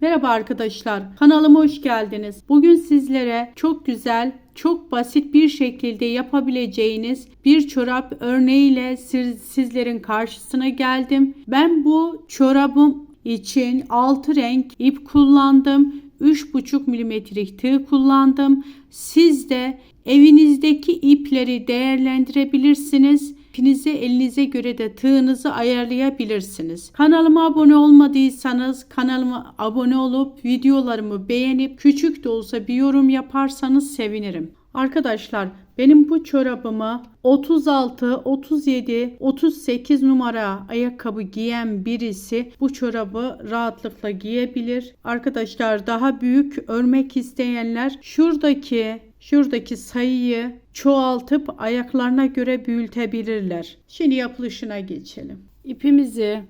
Merhaba arkadaşlar, kanalıma hoş geldiniz. Bugün sizlere çok güzel, çok basit bir şekilde yapabileceğiniz bir çorap örneğiyle siz- sizlerin karşısına geldim. Ben bu çorabım için 6 renk ip kullandım. 3,5 milimetrelik tığ kullandım. Siz de evinizdeki ipleri değerlendirebilirsiniz. İpinize elinize göre de tığınızı ayarlayabilirsiniz. Kanalıma abone olmadıysanız kanalıma abone olup videolarımı beğenip küçük de olsa bir yorum yaparsanız sevinirim. Arkadaşlar benim bu çorabımı 36, 37, 38 numara ayakkabı giyen birisi bu çorabı rahatlıkla giyebilir. Arkadaşlar daha büyük örmek isteyenler şuradaki şuradaki sayıyı çoğaltıp ayaklarına göre büyütebilirler. Şimdi yapılışına geçelim. İpimizi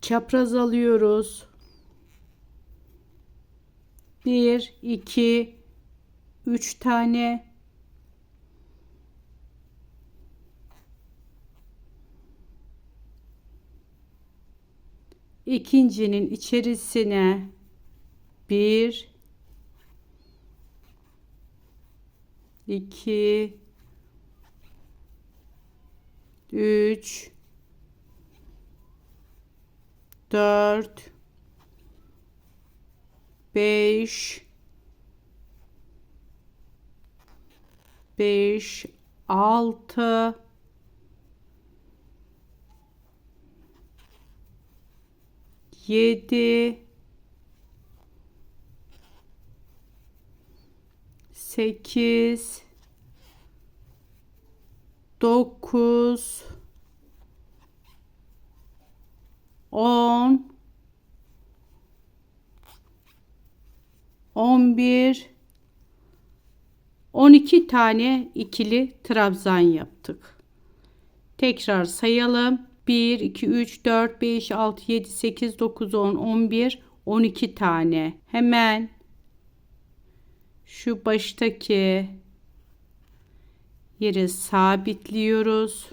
çapraz alıyoruz. 1 2 3 tane ikincinin içerisine bir iki. Üç. Dört. Beş. Beş. Altı. Yedi sekiz dokuz on on bir 12 tane ikili trabzan yaptık. Tekrar sayalım. 1, 2, 3, 4, 5, 6, 7, 8, 9, 10, 11, 12 tane. Hemen şu baştaki yere sabitliyoruz.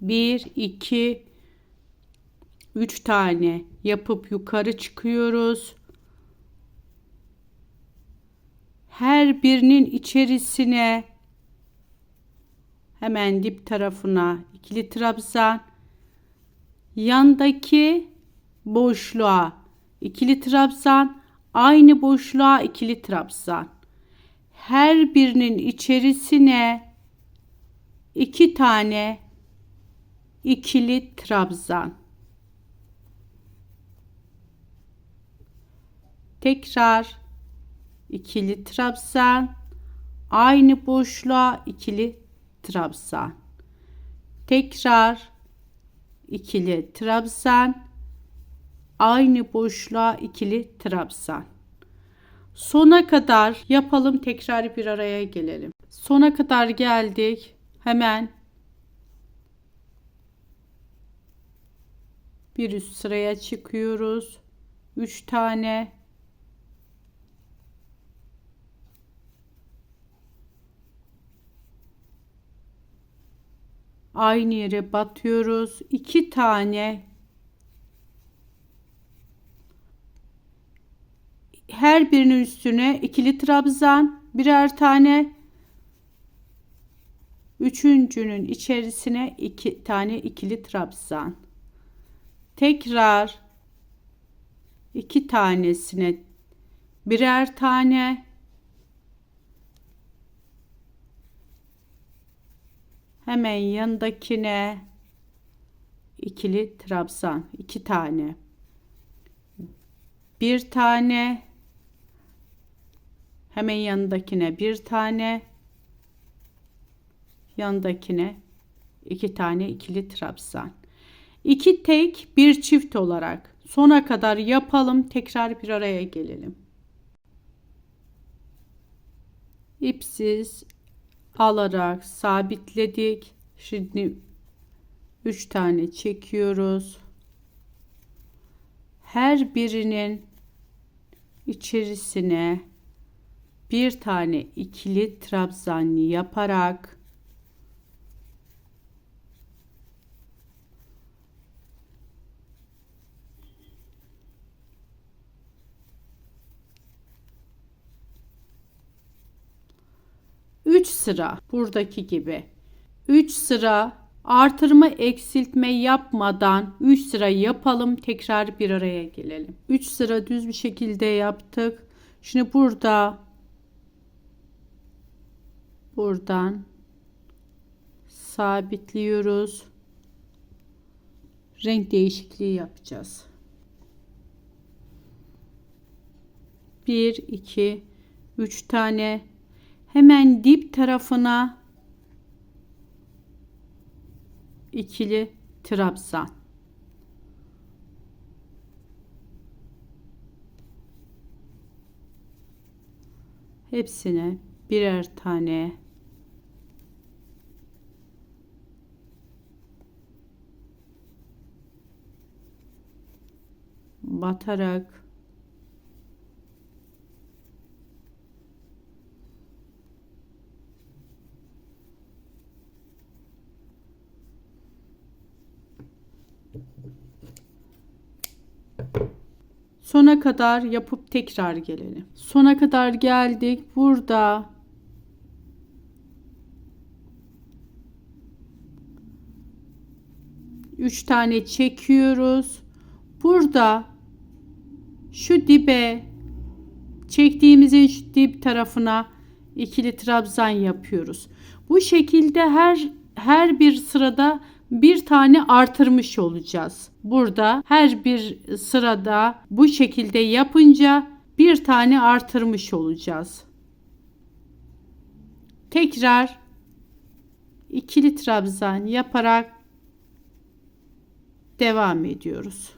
1, 2, 3 tane yapıp yukarı çıkıyoruz. Her birinin içerisine hemen dip tarafına ikili trabzan yandaki boşluğa ikili trabzan aynı boşluğa ikili trabzan her birinin içerisine iki tane ikili trabzan tekrar ikili trabzan aynı boşluğa ikili trabzan tekrar ikili trabzan aynı boşluğa ikili trabzan. Sona kadar yapalım tekrar bir araya gelelim. Sona kadar geldik. Hemen bir üst sıraya çıkıyoruz. 3 tane. Aynı yere batıyoruz. iki tane her birinin üstüne ikili trabzan birer tane. Üçüncünün içerisine iki tane ikili trabzan. Tekrar iki tanesine birer tane. Hemen yanındakine ikili trabzan iki tane. Bir tane hemen yanındakine bir tane yanındakine iki tane ikili trabzan iki tek bir çift olarak sona kadar yapalım tekrar bir araya gelelim ipsiz alarak sabitledik. Şimdi 3 tane çekiyoruz. Her birinin içerisine bir tane ikili trabzanlı yaparak Üç sıra buradaki gibi 3 sıra artırma eksiltme yapmadan 3 sıra yapalım tekrar bir araya gelelim. 3 sıra düz bir şekilde yaptık. Şimdi burada buradan sabitliyoruz. Renk değişikliği yapacağız. 1 2 3 tane. Hemen dip tarafına ikili trabzan. Hepsine birer tane batarak sona kadar yapıp tekrar gelelim. Sona kadar geldik. Burada üç tane çekiyoruz. Burada şu dibe çektiğimizin şu dip tarafına ikili trabzan yapıyoruz. Bu şekilde her her bir sırada bir tane artırmış olacağız. Burada her bir sırada bu şekilde yapınca bir tane artırmış olacağız. Tekrar ikili trabzan yaparak devam ediyoruz.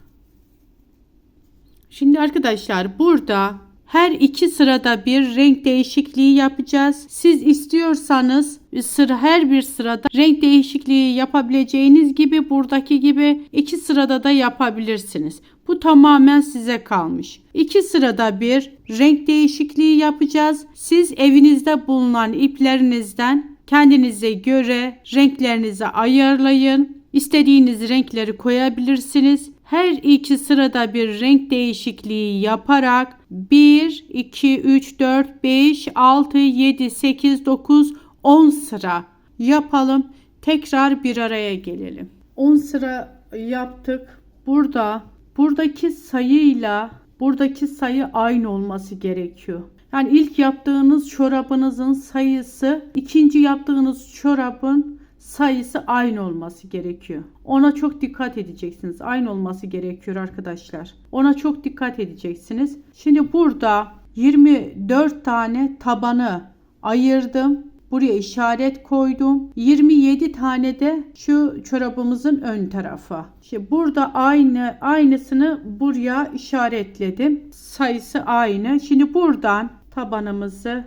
Şimdi arkadaşlar burada her iki sırada bir renk değişikliği yapacağız. Siz istiyorsanız sıra her bir sırada renk değişikliği yapabileceğiniz gibi buradaki gibi iki sırada da yapabilirsiniz. Bu tamamen size kalmış. İki sırada bir renk değişikliği yapacağız. Siz evinizde bulunan iplerinizden kendinize göre renklerinizi ayarlayın. İstediğiniz renkleri koyabilirsiniz. Her iki sırada bir renk değişikliği yaparak 1, 2, 3, 4, 5, 6, 7, 8, 9, 10 sıra yapalım. Tekrar bir araya gelelim. 10 sıra yaptık. Burada buradaki sayıyla buradaki sayı aynı olması gerekiyor. Yani ilk yaptığınız çorabınızın sayısı ikinci yaptığınız çorabın sayısı aynı olması gerekiyor. Ona çok dikkat edeceksiniz. Aynı olması gerekiyor arkadaşlar. Ona çok dikkat edeceksiniz. Şimdi burada 24 tane tabanı ayırdım. Buraya işaret koydum. 27 tane de şu çorabımızın ön tarafı. Şimdi burada aynı aynısını buraya işaretledim. Sayısı aynı. Şimdi buradan tabanımızı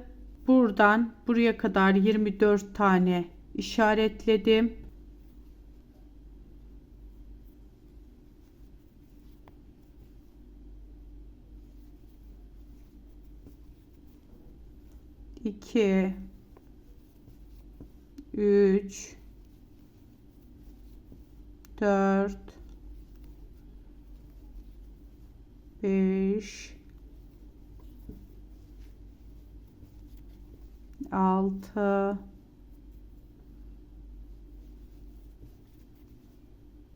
buradan buraya kadar 24 tane işaretledim. İki, üç, dört, beş, altı,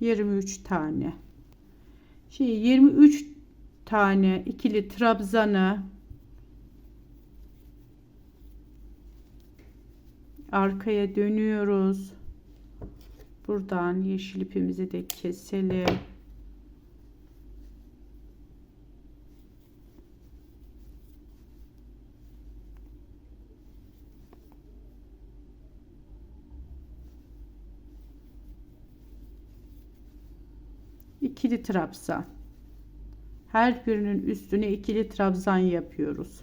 23 tane. Şey 23 tane ikili trabzanı Arkaya dönüyoruz. Buradan yeşil ipimizi de keselim. İkili trabzan. Her birinin üstüne ikili trabzan yapıyoruz.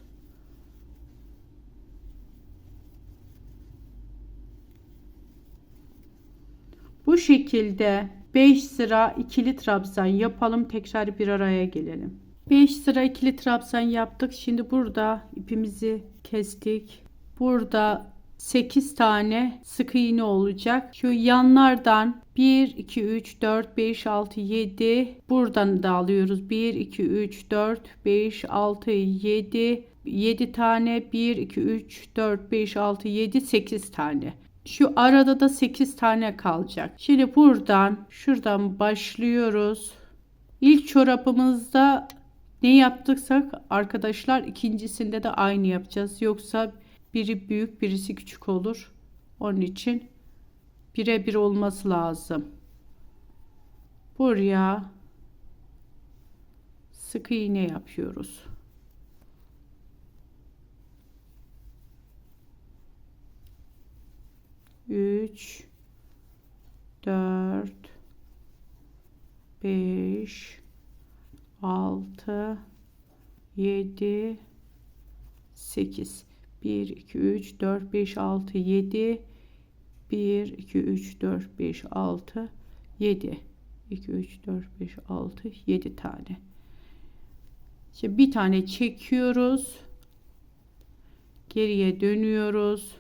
Bu şekilde 5 sıra ikili trabzan yapalım. Tekrar bir araya gelelim. 5 sıra ikili trabzan yaptık. Şimdi burada ipimizi kestik. Burada 8 tane sık iğne olacak. Şu yanlardan 1 2 3 4 5 6 7 buradan da alıyoruz. 1 2 3 4 5 6 7 7 tane 1 2 3 4 5 6 7 8 tane. Şu arada da 8 tane kalacak. Şimdi buradan şuradan başlıyoruz. İlk çorabımızda ne yaptıksak arkadaşlar ikincisinde de aynı yapacağız. Yoksa biri büyük birisi küçük olur. Onun için birebir olması lazım. Buraya sık iğne yapıyoruz. Üç, dört, beş, altı, yedi, sekiz. 1, 2, 3, 4, 5, 6, 7. 1, 2, 3, 4, 5, 6, 7. 2, 3, 4, 5, 6, 7 tane. Şimdi bir tane çekiyoruz. Geriye dönüyoruz.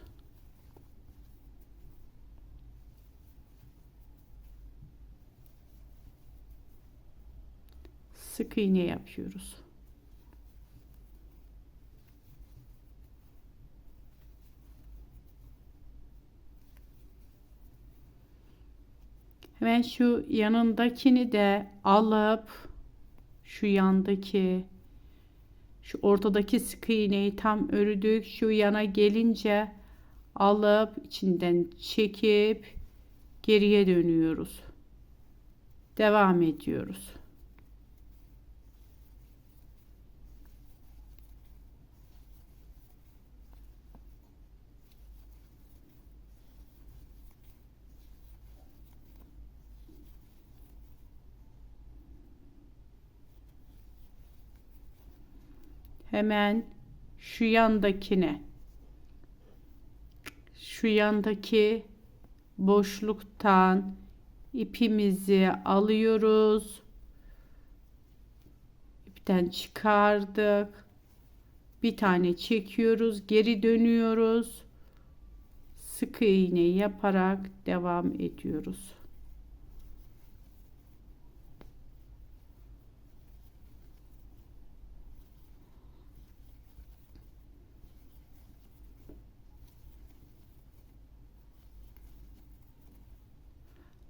Sık iğne yapıyoruz. Hemen şu yanındakini de alıp şu yandaki şu ortadaki sık iğneyi tam ördük. Şu yana gelince alıp içinden çekip geriye dönüyoruz. Devam ediyoruz. Hemen şu yandakine şu yandaki boşluktan ipimizi alıyoruz. İpten çıkardık. Bir tane çekiyoruz, geri dönüyoruz. Sık iğne yaparak devam ediyoruz.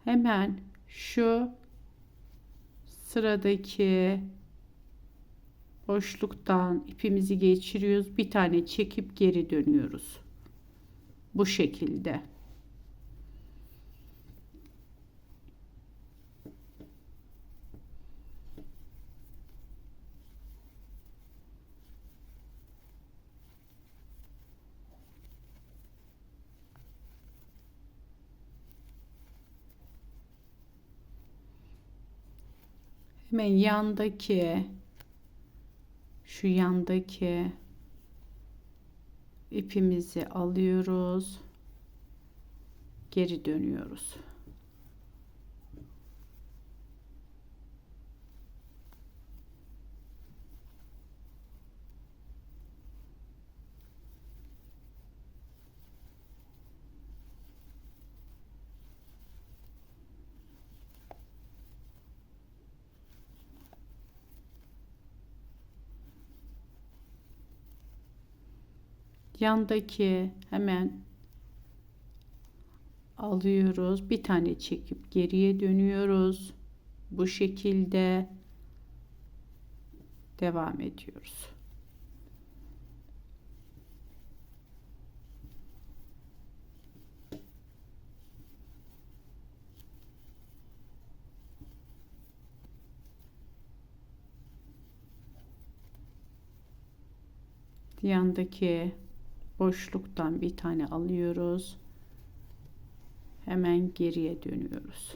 Hemen şu sıradaki boşluktan ipimizi geçiriyoruz. Bir tane çekip geri dönüyoruz. Bu şekilde. Hemen yandaki şu yandaki ipimizi alıyoruz. Geri dönüyoruz. yandaki hemen alıyoruz. Bir tane çekip geriye dönüyoruz. Bu şekilde devam ediyoruz. yandaki boşluktan bir tane alıyoruz. Hemen geriye dönüyoruz.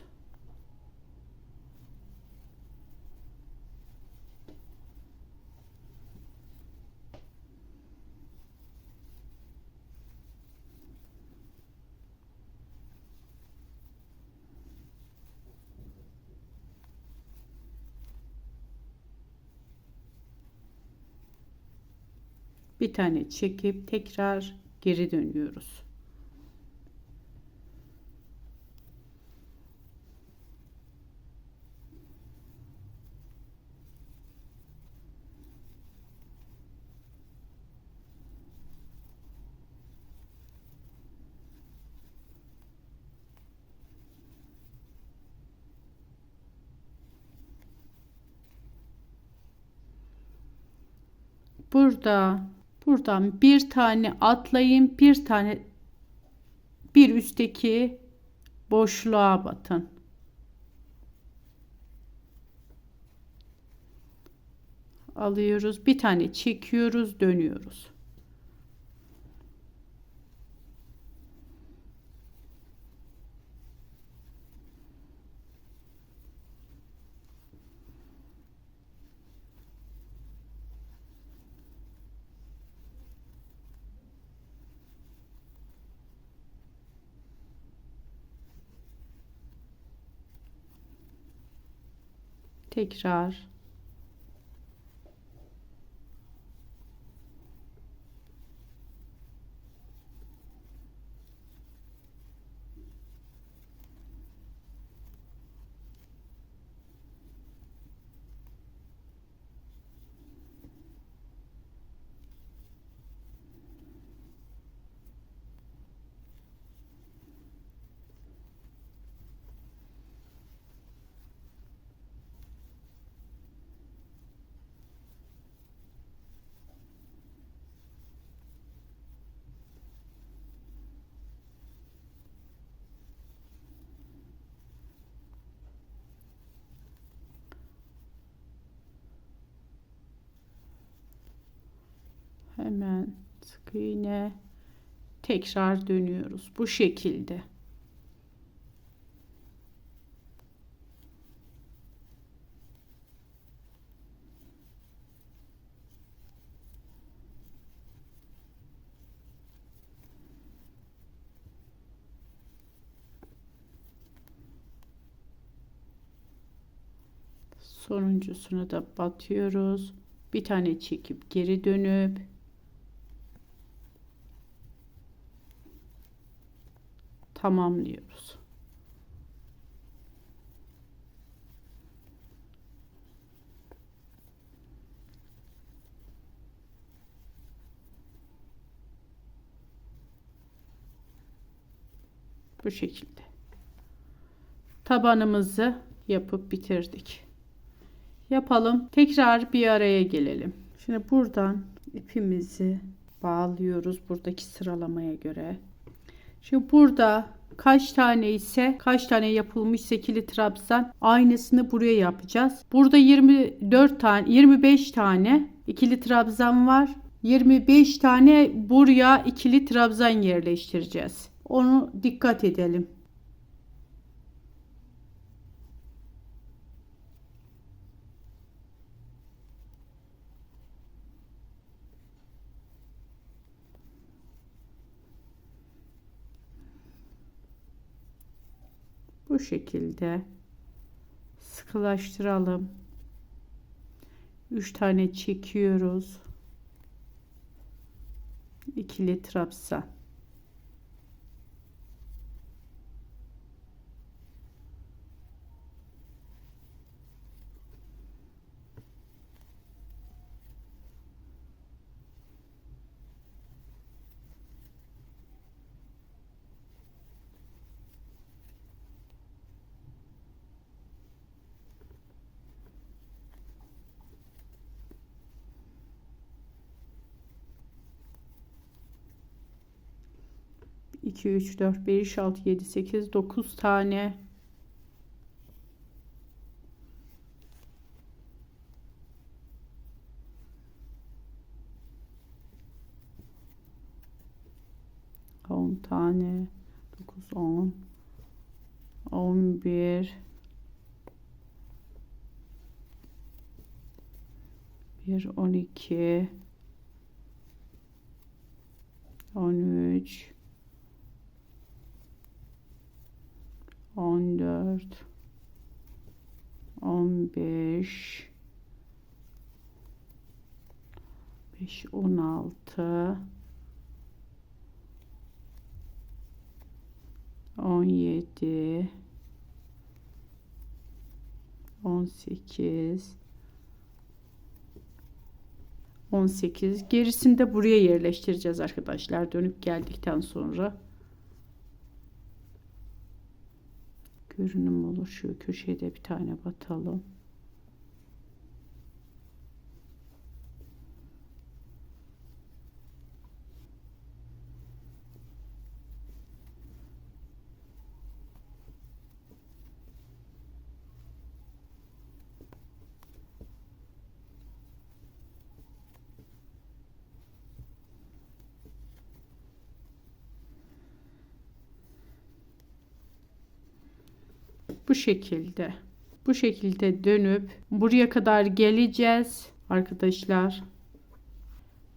Bir tane çekip tekrar geri dönüyoruz. Burada buradan bir tane atlayın bir tane bir üstteki boşluğa batın. Alıyoruz. Bir tane çekiyoruz, dönüyoruz. Tekrar hemen sık iğne tekrar dönüyoruz. Bu şekilde. Sonuncusunu da batıyoruz. Bir tane çekip geri dönüp tamamlıyoruz. Bu şekilde. Tabanımızı yapıp bitirdik. Yapalım. Tekrar bir araya gelelim. Şimdi buradan ipimizi bağlıyoruz buradaki sıralamaya göre. Şimdi burada kaç tane ise kaç tane yapılmış ikili trabzan aynısını buraya yapacağız. Burada 24 tane 25 tane ikili trabzan var. 25 tane buraya ikili trabzan yerleştireceğiz. Onu dikkat edelim. Bu şekilde sıkılaştıralım. 3 tane çekiyoruz. ikili trabzan. 2, 3, 4, 5, 6, 7, 8, 9 tane. On tane. 9 10 11 1 12 13 14 15 5 16 17 18 18 gerisini de buraya yerleştireceğiz arkadaşlar dönüp geldikten sonra görünüm olur. Şu köşeye de bir tane batalım bu şekilde. Bu şekilde dönüp buraya kadar geleceğiz arkadaşlar.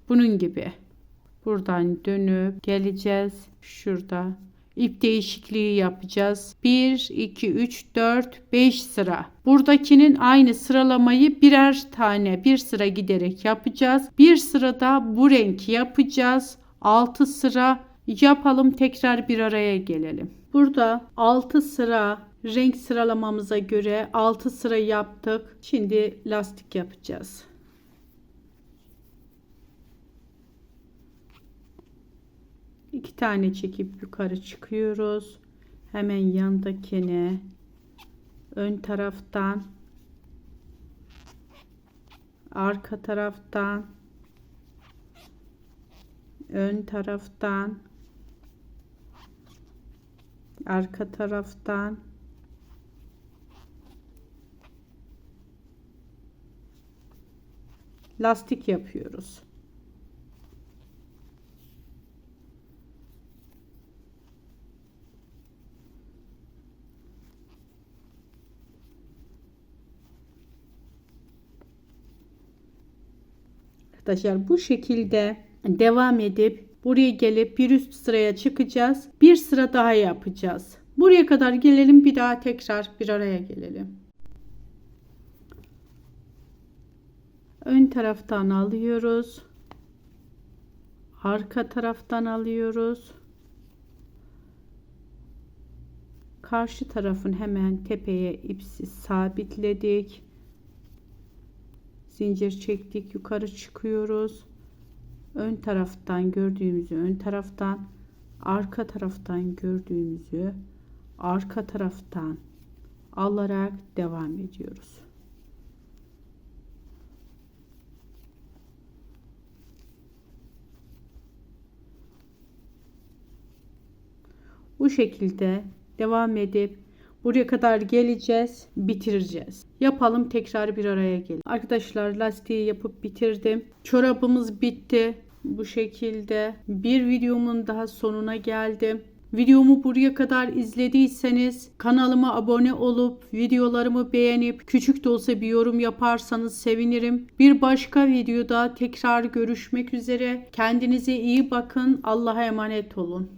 Bunun gibi. Buradan dönüp geleceğiz. Şurada ip değişikliği yapacağız. 1 2 3 4 5 sıra. Buradakinin aynı sıralamayı birer tane bir sıra giderek yapacağız. Bir sırada bu renk yapacağız. 6 sıra. Yapalım tekrar bir araya gelelim. Burada 6 sıra renk sıralamamıza göre 6 sıra yaptık. Şimdi lastik yapacağız. İki tane çekip yukarı çıkıyoruz. Hemen yandakine ön taraftan arka taraftan ön taraftan arka taraftan lastik yapıyoruz. Arkadaşlar bu şekilde devam edip buraya gelip bir üst sıraya çıkacağız. Bir sıra daha yapacağız. Buraya kadar gelelim bir daha tekrar bir araya gelelim. ön taraftan alıyoruz. Arka taraftan alıyoruz. Karşı tarafın hemen tepeye ipsiz sabitledik. Zincir çektik, yukarı çıkıyoruz. Ön taraftan gördüğümüzü ön taraftan, arka taraftan gördüğümüzü arka taraftan alarak devam ediyoruz. Bu şekilde devam edip buraya kadar geleceğiz, bitireceğiz. Yapalım tekrar bir araya gelin. Arkadaşlar lastiği yapıp bitirdim. Çorabımız bitti. Bu şekilde bir videomun daha sonuna geldim. Videomu buraya kadar izlediyseniz kanalıma abone olup videolarımı beğenip küçük de olsa bir yorum yaparsanız sevinirim. Bir başka videoda tekrar görüşmek üzere. Kendinize iyi bakın. Allah'a emanet olun.